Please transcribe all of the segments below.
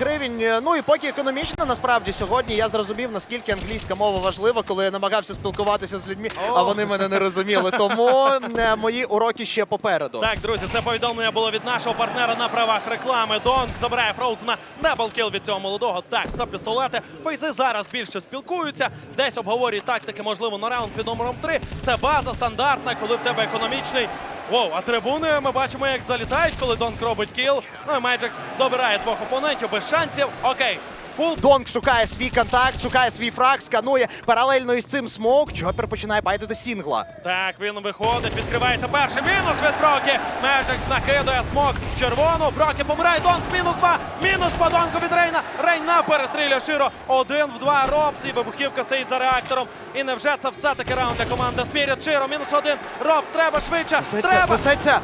Гривень, Е, ну і поки економічно, насправді сьогодні я зрозумів, наскільки англійська мова важлива, коли я намагався спілкуватися з людьми, а вони мене не розуміли. Тому е, мої уроки ще попереду. Так, друзі, це повідомлення було від нашого партнера на правах реклами. Донг забирає Фроузена. Даблкіл від цього молодого. Так, це пістолети. Фейзи зараз більше спілкуються. Десь обговорюють тактики, можливо, на раунд під номером 3. Це база стандартна, коли в тебе економічний. Воу, а трибуни ми бачимо, як залітають, коли Донк робить кіл. Ну і Меджикс добирає двох опонентів без шансів. Окей. Фул Донг шукає свій контакт, шукає свій фраг, сканує паралельно із цим смок. Чопер починає байтити сінгла. Так, він виходить, відкривається перший мінус від Брокі. Меджикс накидає смок в червону. Брокі помирає. Донг мінус два. Мінус по Донгу від Рейна. Рейна перестрілює широ. Один в два. Робс вибухівка стоїть за реактором. І невже це все-таки раунд для команди Спіріт? Широ, мінус один. Робс, треба швидше. Треба. несеться.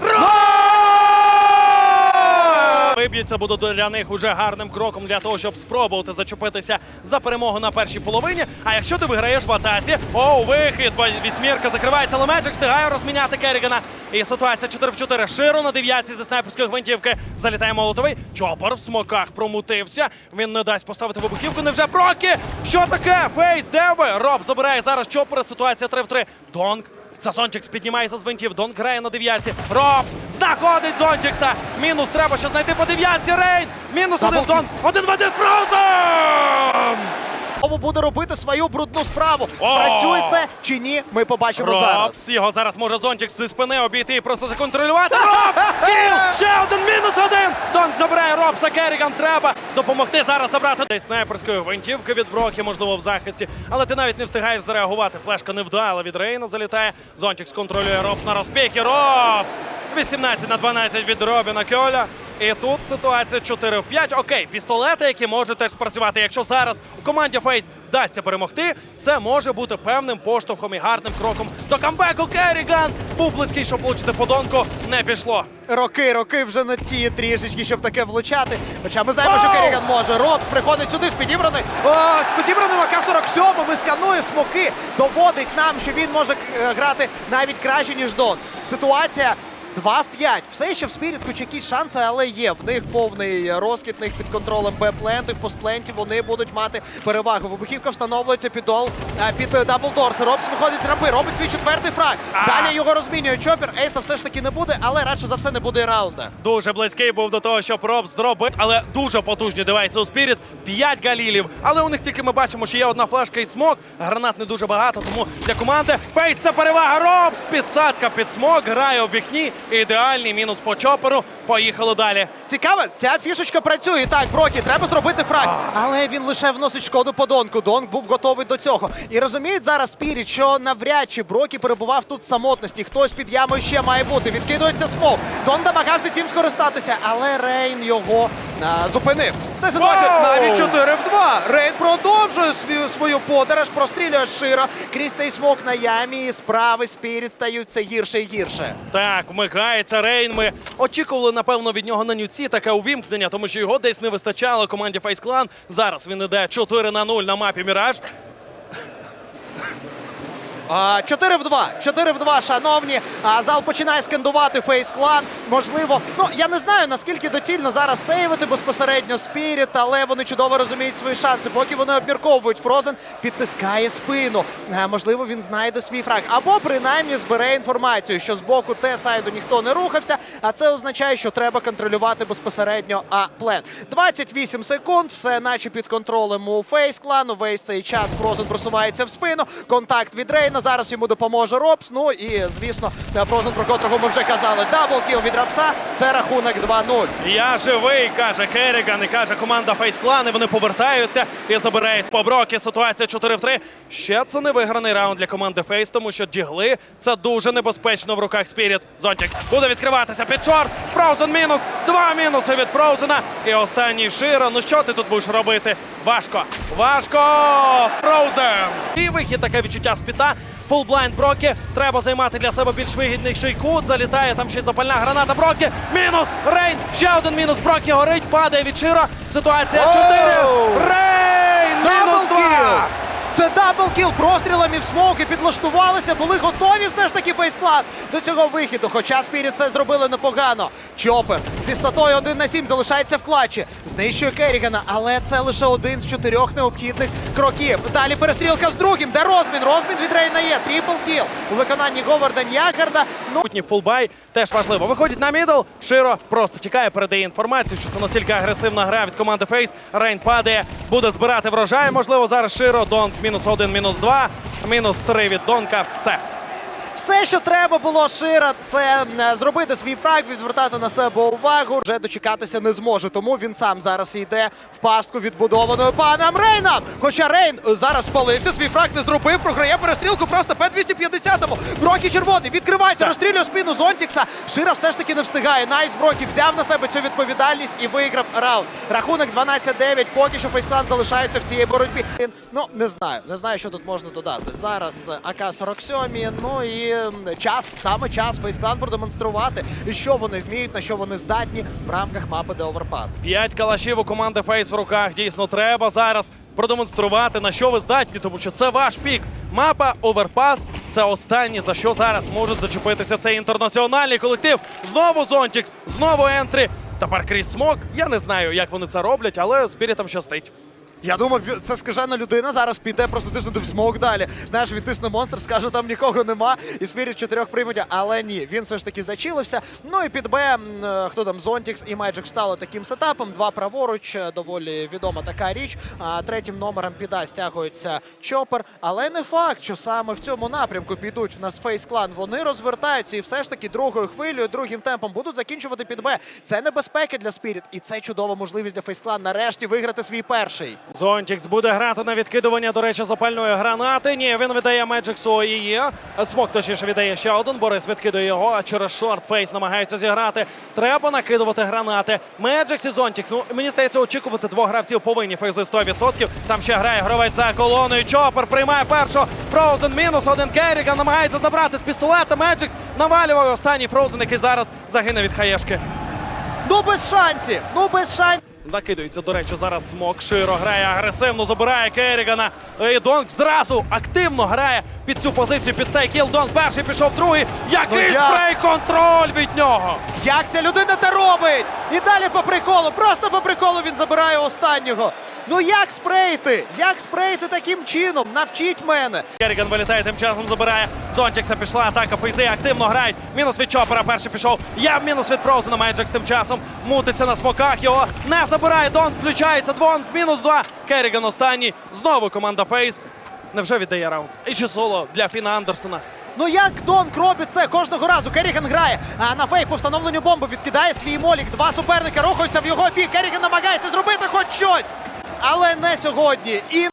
Виб'ється буде для них уже гарним кроком для того, щоб спробувати зачепитися за перемогу на першій половині. А якщо ти виграєш в атаці, оу, вихід, вісьмірка закривається, але Меджик встигає розміняти Керрігана. І ситуація 4 в 4. Широ на дев'ятці зі снайперської гвинтівки. Залітає молотовий. Чопор в смоках промутився. Він не дасть поставити вибухівку. Невже Брокі? Що таке? Фейс, де ви? Роб забирає зараз Чопора. Ситуація 3 в 3. Донг. Сасончикс піднімається з винтів. Дон грає на дев'ятці. Робс знаходить Зончикса. Мінус треба ще знайти по дев'ятці. Рейн. Мінус один Дон. Один в один Фроузен! Знову буде робити свою брудну справу. Спрацює це чи ні? Ми побачимо зараз. Його зараз може Зончикс зі спини обійти і просто законтролювати. Роб! Кіл! Ще один мінус один! Дон забирає Робса. Керріган треба допомогти зараз забрати десь снайперської гвинтівки від Брокі, можливо, в захисті. Але ти навіть не встигаєш зреагувати. Флешка невдала від Рейна залітає. Зончикс контролює Робс на розпіки. Робс! 18 на 12 від Робіна Кьоля. І тут ситуація 4 в 5. Окей, пістолети, які можуть теж спрацювати. Якщо зараз у команді Фейс вдасться перемогти, це може бути певним поштовхом і гарним кроком до камбеку. Керріган був близький, щоб влучити подонку. Не пішло. Роки, роки вже на ті трішечки, щоб таке влучати. Хоча ми знаємо, що Вау! Керріган може. Робс приходить сюди з підібраний. О, з підібраним АК-47 і сканує смоки. Доводить нам, що він може е, грати навіть краще, ніж Дон. Ситуація. 2 в 5. Все ще в Спіріт хоч якісь шанси, але є. В них повний розкид, в них під контролем Б-плентів, постплентів. Вони будуть мати перевагу. Вибухівка встановлюється під дол, під е, даблдорс. Робс виходить з рампи, робить свій четвертий фраг. Далі його розмінює Чопір. Ейса все ж таки не буде, але радше за все не буде і раунда. Дуже близький був до того, щоб Робс зробив, але дуже потужні девайси у Спіріт. 5 галілів. Але у них тільки ми бачимо, що є одна флешка і смок. Гранат не дуже багато, тому для команди Фейс це перевага. Робс! Підсадка під смок, грає у вікні. Ідеальний мінус по чоперу. Поїхали далі. Цікаво, ця фішечка працює. І Так, Брокі, треба зробити фраг. Але він лише вносить шкоду по Донку. Донк був готовий до цього. І розуміють зараз Спіріт, що навряд чи Брокі перебував тут в самотності. Хтось під ямою ще має бути. Відкидується смок. Дон намагався цим скористатися, але Рейн його а, зупинив. Це ситуація навіть 4 в 2. Рейн продовжує свою, свою подорож, прострілює широ. Крізь цей смок на ямі. І справи Спіріт стають все гірше і гірше. Так, вмикається Рейн. Ми очікували, напевно, від нього на нюці таке увімкнення, тому що його десь не вистачало команді Фейс Клан. Зараз він іде 4 на 0 на мапі Міраж. А, 4 в 2. 4 в 2, шановні. Зал починає скандувати фейс клан. Можливо, ну я не знаю наскільки доцільно зараз сейвити безпосередньо Спіріт, але вони чудово розуміють свої шанси. Поки вони обмірковують, Фрозен підтискає спину. Можливо, він знайде свій фраг. Або принаймні збере інформацію, що з боку Т-сайду ніхто не рухався. А це означає, що треба контролювати безпосередньо А-плен. 28 секунд, все наче під контролем у фейс клану. Весь цей час Фрозен просувається в спину. Контакт від Рейна. Зараз йому допоможе Робс. Ну і звісно, Фрозен, про котрого ми вже казали. Даблкіл від Рапса. Це рахунок 2-0. Я живий, каже Керріган, і каже команда Фейс Клан. І вони повертаються і забирають по Брокі. Ситуація 4 в 3. Ще це не виграний раунд для команди Фейс, тому що дігли це дуже небезпечно в руках Спіріт. Зонтікс буде відкриватися під чорт. Фроузен мінус. Два мінуси від Фроузена. І останній Широ. Ну що ти тут будеш робити? Важко. Важко! Фроузен! І вихід таке відчуття з піта. Фулблайнд Брокі. Треба займати для себе більш вигідний шейкут. Залітає там ще й запальна граната. Брокі. Мінус. Рейн. Ще один мінус. Брокі горить. Падає від Широ. Ситуація 4. Рейн. Мінус 2. Це Даблкіл прострілами в смоуки підлаштувалися, були готові все ж таки фейсклан до цього вихіду. Хоча Спіріт це зробили непогано. Чопер зі статою 1 на 7 залишається в клатчі. Знищує Керрігана, але це лише один з чотирьох необхідних кроків. Далі перестрілка з другим. Де розмін? Розмін від Рейна є. Тріпл кіл у виконанні Говарда Някарда. Ну фулбай теж важливо. Виходить на мідл. Широ просто чекає, передає інформацію, що це настільки агресивна гра від команди Фейс. Рейн падає, буде збирати врожай. Можливо, зараз Широ. Донк мінус один, мінус два, мінус три від Донка. Все. Все, що треба було Шира, це е, зробити свій фраг, відвертати на себе увагу. Вже дочекатися не зможе. Тому він сам зараз йде в пастку відбудованою паном Рейном. Хоча Рейн е, зараз спалився, свій фраг не зробив, програє перестрілку просто П-250. Великий червоний. Відкривайся, розстрілює спину Зонтікса. Шира все ж таки не встигає. Найс Броків взяв на себе цю відповідальність і виграв раунд. Рахунок 12-9. Поки що Фейсклан залишається в цій боротьбі. Ну, не знаю. Не знаю, що тут можна додати. Зараз е, АК-47. Ну і час, саме час Фейсклан продемонструвати, що вони вміють, на що вони здатні в рамках мапи де оверпас. П'ять калашів у команди Фейс в руках. Дійсно, треба зараз продемонструвати, на що ви здатні, тому що це ваш пік. Мапа Оверпас це останнє, за що зараз може зачепитися цей інтернаціональний колектив. Знову Зонтікс, знову Ентрі. Тепер крізь смок. Я не знаю, як вони це роблять, але спірітам щастить. Я думав, це скажена людина зараз піде просто тиснути в смок далі. Знаєш, відтисне монстр, скаже, там нікого нема, і Спіріт чотирьох приймуть, але ні, він все ж таки зачилився. Ну і під Б, е, хто там, Зонтікс і Magic стали таким сетапом. Два праворуч, е, доволі відома така річ. А третім номером піда стягується Чопер. Але не факт, що саме в цьому напрямку підуть в нас Фейс Клан. Вони розвертаються і все ж таки другою хвилею, другим темпом будуть закінчувати під Б. Це небезпеки для Спіріт, і це чудова можливість для Фейс Клан нарешті виграти свій перший. Зонтікс буде грати на відкидування, до речі, запальної гранати. Ні, він видає Меджиксу її. Смок точніше віддає ще один. Борис відкидує його, а через шорт фейс намагається зіграти. Треба накидувати гранати. Меджикс і Зонтікс. Ну, мені здається, очікувати двох гравців повинні фейзи 100%. Там ще грає гравець за колоною. Чопер приймає першого. Фроузен мінус один Керріган намагається забрати з пістолета. Меджикс навалював останній Фроузен, який зараз загине від хаєшки. Ну без шансів! Ну без шансів! Накидується, до речі, зараз смок широ грає агресивно, забирає Керігана. І Донк зразу активно грає під цю позицію, під цей кіл. Донг перший пішов, другий. Який Ну, спрей контроль від нього. Як ця людина це робить? І далі по приколу, просто по приколу він забирає останнього. Ну як спрейти? Як спрейти таким чином? Навчіть мене. Керріган вилітає, тим часом забирає. Зонтікса пішла атака. Фейзи активно грають. Мінус від Чопера. Перший пішов. Я мінус від Фроузена. Меджикс тим часом мутиться на смоках. Його не забирає. Донк включається. Двонк. Мінус два. Керріган останній. Знову команда Фейс. Невже віддає раунд? І ще соло для Фіна Андерсона. Ну як Донк робить це кожного разу? Керріган грає а на фейк по встановленню бомби відкидає свій молік. Два суперника рухаються в його бік. Керріган намагається зробити хоч щось. Але не сьогодні. І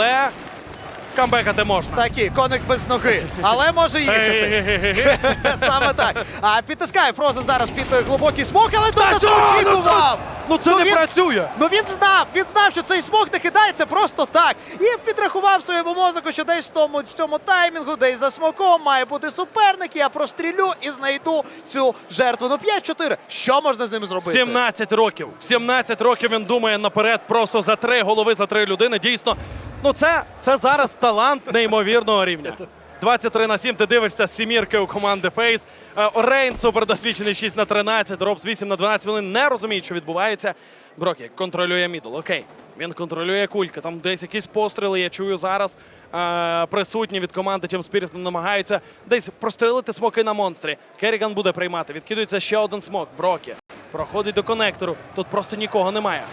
камбекати можна. такий коник без ноги. Але може їхати. Саме так. А підтискає Фрозен зараз під е, глибокий смок, але це Ну очікував. Ну це не працює. Ну він знав, він знав, що цей смок не кидається просто так. І підрахував своєму мозку, що десь в тому в цьому таймінгу, десь за смоком має бути суперник. Я прострілю і знайду цю жертву. Ну 5-4. Що можна з ними зробити? 17 років. В 17 років він думає наперед просто за три голови, за три людини. Дійсно, ну це, це зараз талант неймовірного рівня. 23 на 7 ти дивишся з сімірки у команди Фейс. Е, Рейн супердосвідчений 6 на 13, Робс 8 на 12. Вони не розуміють, що відбувається. Брокі контролює мідл. Окей. Він контролює кулька. Там десь якісь постріли, я чую зараз. Е, присутні від команди Team Spirit намагаються десь прострелити смоки на монстрі. Керріган буде приймати. Відкидується ще один смок. Брокі. Проходить до конектору. Тут просто нікого немає.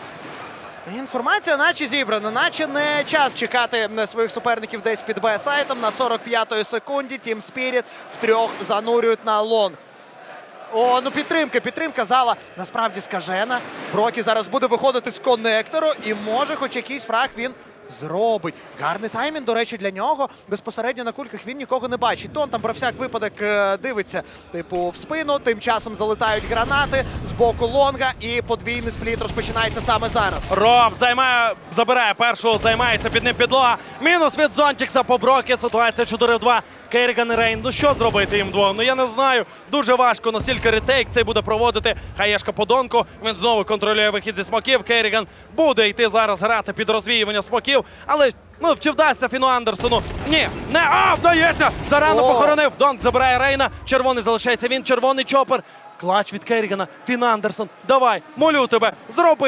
Інформація, наче зібрана, наче не час чекати своїх суперників десь під Б-сайтом. На 45-ї секунді Тім Спіріт втрьох занурюють на лонг. О, ну підтримка, підтримка зала насправді скажена. Брокі зараз буде виходити з коннектору і може хоч якийсь фраг він зробить. Гарний таймінг, до речі, для нього. Безпосередньо на кульках він нікого не бачить. Тон там про всяк випадок е, дивиться, типу, в спину. Тим часом залетають гранати з боку лонга, і подвійний спліт розпочинається саме зараз. Роб займає, забирає першого, займається під ним підлога. Мінус від Зонтікса по Брокі. Ситуація 4-2. Керріган і Рейн. Ну що зробити їм двом? Ну я не знаю. Дуже важко настільки ретейк цей буде проводити. Хаєшка по донку. Він знову контролює вихід зі смоків. Керріган буде йти зараз грати під розвіювання смоків. Але Ну, чи вдасться Фіну Андерсону? Ні, не а, вдається! Зарано О. похоронив. Донк забирає Рейна. Червоний залишається він, червоний чопер. Клач від Керрігана. Фін Андерсон. Давай, молю тебе, зроби.